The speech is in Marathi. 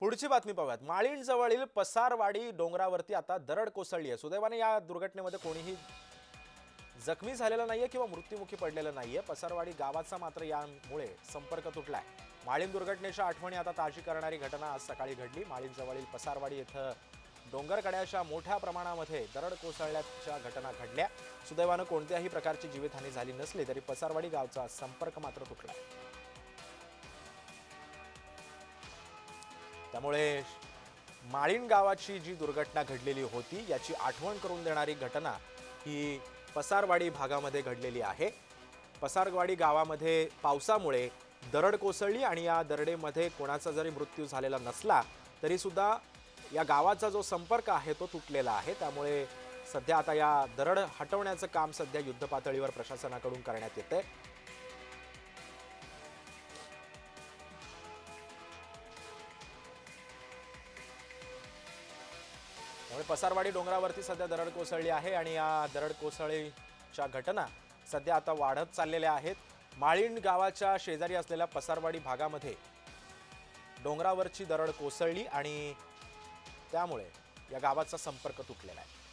पुढची बातमी पाहूयात माळीण जवळील पसारवाडी डोंगरावरती आता दरड कोसळली आहे. सुदैवाने या दुर्घटनेमध्ये कोणीही जखमी झालेलं नाहीये किंवा मृत्युमुखी पडलेलं नाहीये. पसारवाडी गावाचा मात्र यामुळे संपर्क तुटलाय. माळीण दुर्घटनेच्या आठवणी आता ताजी करणारी घटना आज सकाळी घडली. माळीण जवळील पसारवाडी इथं डोंगरकड्याच्या मोठ्या प्रमाणामध्ये दरड कोसळल्याच्या घटना घडल्या. सुदैवानं कोणत्याही प्रकारची जीवितहानी झाली नसली तरी पसारवाडी गावचा संपर्क मात्र तुटला. त्यामुळे माळीण गावाची जी दुर्घटना घडलेली होती याची आठवण करून देणारी घटना ही पसारवाडी भागामध्ये घडलेली आहे. पसारवाडी गावामध्ये पावसामुळे दरड कोसळली आणि या दरडेमध्ये कोणाचा जरी मृत्यू झालेला नसला तरीसुद्धा या गावाचा जो संपर्क आहे तो तुटलेला आहे. त्यामुळे सध्या आता या दरड हटवण्याचं काम सध्या युद्धपातळीवर प्रशासनाकडून करण्यात येतं त्यामुळे पसारवाडी डोंगरावरती सध्या दरड कोसळली आहे आणि या दरड कोसळीच्या घटना सध्या आता वाढत चाललेल्या आहेत. माळीण गावाच्या शेजारी असलेल्या पसारवाडी भागामध्ये डोंगरावरची दरड कोसळली आणि त्यामुळे या गावाचा संपर्क तुटलेला आहे.